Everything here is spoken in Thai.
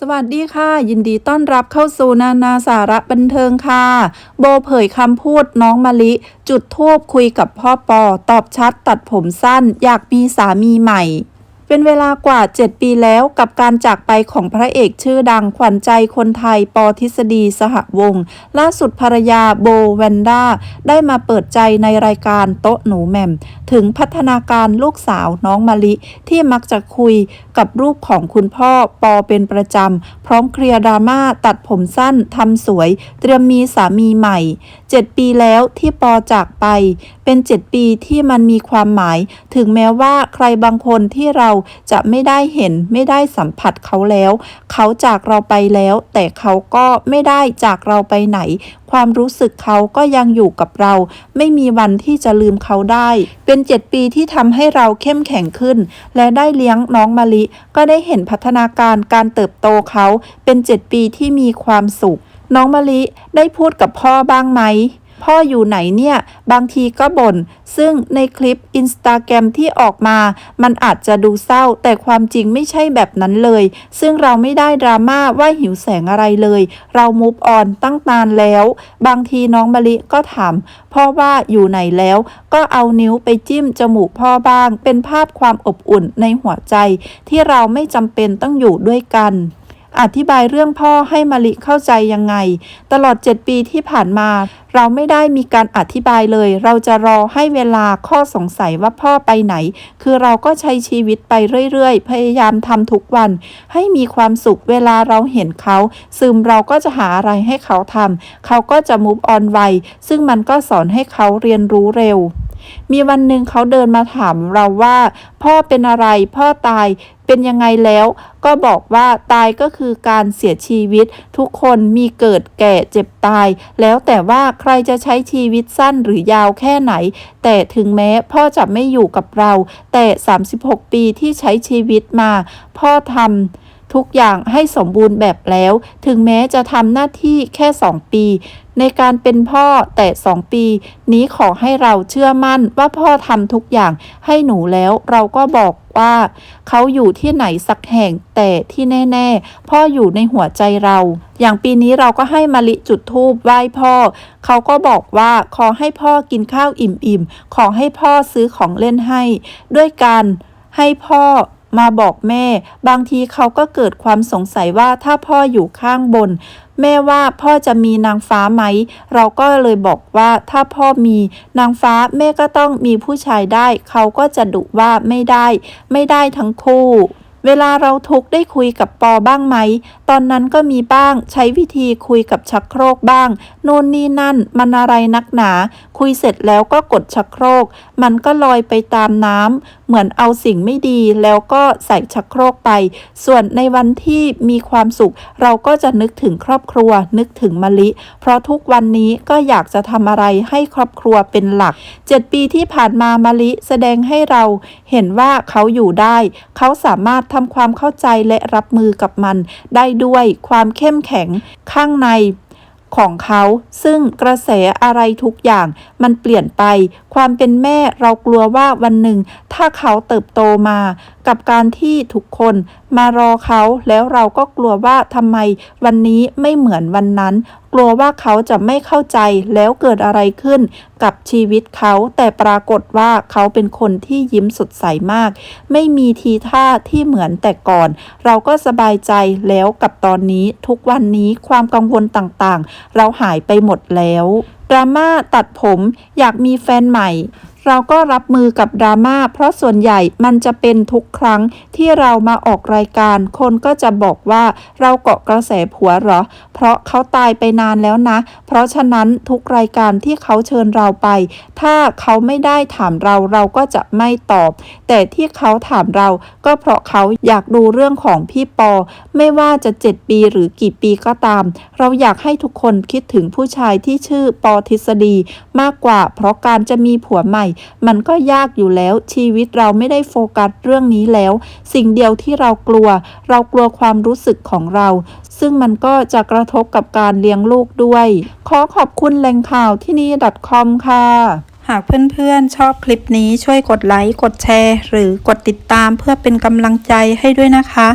สวัสดีค่ะ ยินดีต้อนรับเข้าสู่นานาสาระบันเทิงค่ะ โบเผยคำพูดน้องมะลิ จุดทูบคุยกับพ่อปอ ตอบชัดตัดผมสั้น อยากมีสามีใหม่ เป็นเวลากว่า 7 ปีแล้วกับการจากไปของพระเอกชื่อดังขวัญใจคนไทยปอทฤษฎีสหวงศ์ล่าสุดภรรยาโบแวนด้า ได้มาเปิดใจในรายการโต๊ะหนูแม่ม ถึงพัฒนาการลูกสาวน้องมะลิ ที่มักจะคุยกับรูปของคุณพ่อปอเป็นประจำ พร้อมเคลียร์ดราม่าตัดผมสั้นทำสวย เตรียมมีสามีใหม่ 7 ปีแล้วที่ปอจากไป เป็น 7 ปีที่มันมีความหมาย ถึงแม้ว่าใครบางคนที่เราจะไม่ได้เห็นไม่ได้สัมผัสเขาแล้ว เขาจากเราไปแล้ว แต่เขาก็ไม่ได้จากเราไปไหน ความรู้สึกเขาก็ยังอยู่กับเรา ไม่มีวันที่จะลืมเขาได้ เป็น7ปีที่ทำให้เราเข้มแข็งขึ้น และได้เลี้ยงน้องมะลิ ก็ได้เห็นพัฒนาการการเติบโตเขา เป็น7ปีที่มีความสุข น้องมะลิได้พูดกับพ่อบ้างไหม พ่ออยู่ไหนเนี่ย บางทีก็บ่น ซึ่งในคลิปอินสตาแกรมที่ออกมา มันอาจจะดูเศร้า แต่ความจริงไม่ใช่แบบนั้นเลย ซึ่งเราไม่ได้ดราม่าว่าหิวแสงอะไรเลย เรามูฟออนตั้งนานแล้ว บางทีน้องมะลิก็ถามพ่อว่าอยู่ไหนแล้ว ก็เอานิ้วไปจิ้มจมูกพ่อบ้าง เป็นภาพความอบอุ่นในหัวใจ ที่เราไม่จำเป็นต้องอยู่ด้วยกัน อธิบายเรื่องพ่อให้มะลิเข้าใจยังไง ตลอด 7 ปีที่ผ่านมา เราไม่ได้มีการอธิบายเลย เราจะรอให้เวลาข้อสงสัยว่าพ่อไปไหน คือเราก็ใช้ชีวิตไปเรื่อยๆ พยายามทำทุกวัน ให้มีความสุขเวลาเราเห็นเขา ซึมเราก็จะหาอะไรให้เขาทำเขาก็จะมูฟออนไวซึ่งมันก็สอนให้เขาเรียนรู้เร็ว มีวันหนึ่งเขาเดินมาถามเราว่า พ่อเป็นอะไรพ่อตายเป็นยังไงแล้ว ก็บอกว่าตายก็คือการเสียชีวิต ทุกคนมีเกิดแก่เจ็บตาย แล้วแต่ว่าใครจะใช้ชีวิตสั้นหรือยาวแค่ไหน แต่ถึงแม้พ่อจะไม่อยู่กับเรา แต่ 36 ปีที่ใช้ชีวิตมา พ่อทำทุกอย่างให้สมบูรณ์แบบแล้ว ถึงแม้จะทำหน้าที่แค่ 2 ปี ในการเป็นพ่อแต่2ปี นี้ขอให้เราเชื่อมั่นว่าพ่อทำทุกอย่างให้หนูแล้วเราก็บอกว่า เขาอยู่ที่ไหนสักแห่งแต่ที่แน่ ๆ พ่ออยู่ในหัวใจเรา อย่างปีนี้เราก็ให้มะลิจุดธูปไหว้พ่อ เขาก็บอกว่าขอให้พ่อกินข้าวอิ่มๆขอให้พ่อซื้อของเล่นให้ ด้วยการให้พ่อ มาบอกแม่ บางทีเขาก็เกิดความสงสัยว่าถ้าพ่ออยู่ข้างบน แม่ว่าพ่อจะมีนางฟ้าไหม เราก็เลยบอกว่าถ้าพ่อมีนางฟ้าแม่ก็ต้องมีผู้ชายได้ เขาก็จะดุว่าไม่ได้ ไม่ได้ทั้งคู่ เวลาเราทุกข์ได้คุยกับปอบ้างไหม ตอนนั้นก็มีบ้างใช้วิธีคุยกับชักโครกบ้าง โน่นนี่นั่นมันอะไรนักหนา คุยเสร็จแล้วก็กดชักโครก มันก็ลอยไปตามน้ำเหมือนเอาสิ่งไม่ดีแล้วก็ใส่ชักโครกไป ส่วนในวันที่มีความสุข เราก็จะนึกถึงครอบครัว นึกถึงมะลิ เพราะทุกวันนี้ก็อยากจะทำอะไรให้ครอบครัวเป็นหลัก 7 ปีที่ผ่านมามะลิแสดงให้เราเห็นว่าเขาอยู่ได้ เขาสามารถทำความเข้าใจและรับมือกับมันได้ด้วยความเข้มแข็งข้างในของเขาซึ่งกระแสอะไรทุกอย่างมันเปลี่ยนไป ความเป็นแม่เรากลัวว่าวันหนึ่ง ถ้าเขาเติบโตมา กับการที่ทุกคนมารอเขาแล้วเราก็กลัวว่าทำไมวันนี้ไม่เหมือนวันนั้น กลัวว่าเขาจะไม่เข้าใจแล้วเกิดอะไรขึ้นกับชีวิตเขา แต่ปรากฏว่าเขาเป็นคนที่ยิ้มสดใสมาก ไม่มีทีท่าที่เหมือนแต่ก่อน เราก็สบายใจแล้วกับตอนนี้ทุกวันนี้ความกังวลต่างๆ เราหายไปหมดแล้วดราม่าตัดผมอยากมีแฟนใหม่ เราก็รับมือกับดราม่าเพราะส่วนใหญ่มันจะเป็นทุกครั้งที่เรามาออกรายการ คนก็จะบอกว่าเราเกาะกระแสผัวเหรอ เพราะเขาตายไปนานแล้วนะ เพราะฉะนั้นทุกรายการที่เขาเชิญเราไป ถ้าเขาไม่ได้ถามเราเราก็จะไม่ตอบ แต่ที่เขาถามเราก็เพราะเขาอยากดูเรื่องของพี่ปอ ไม่ว่าจะ 7 ปีหรือกี่ปีก็ตาม เราอยากให้ทุกคนคิดถึงผู้ชายที่ชื่อปอทฤษฎีมากกว่า เพราะการจะมีผัวใหม่มันก็ยากอยู่แล้ว ชีวิตเราไม่ได้โฟกัสเรื่องนี้แล้ว สิ่งเดียวที่เรากลัว เรากลัวความรู้สึกของเรา ซึ่งมันก็จะกระทบกับการเลี้ยงลูกด้วย ขอขอบคุณแหล่งข่าวที่นี่ .com ค่ะ หากเพื่อนๆ ชอบคลิปนี้ช่วยกดไลค์ กดแชร์ หรือกดติดตามเพื่อเป็นกำลังใจให้ด้วยนะคะ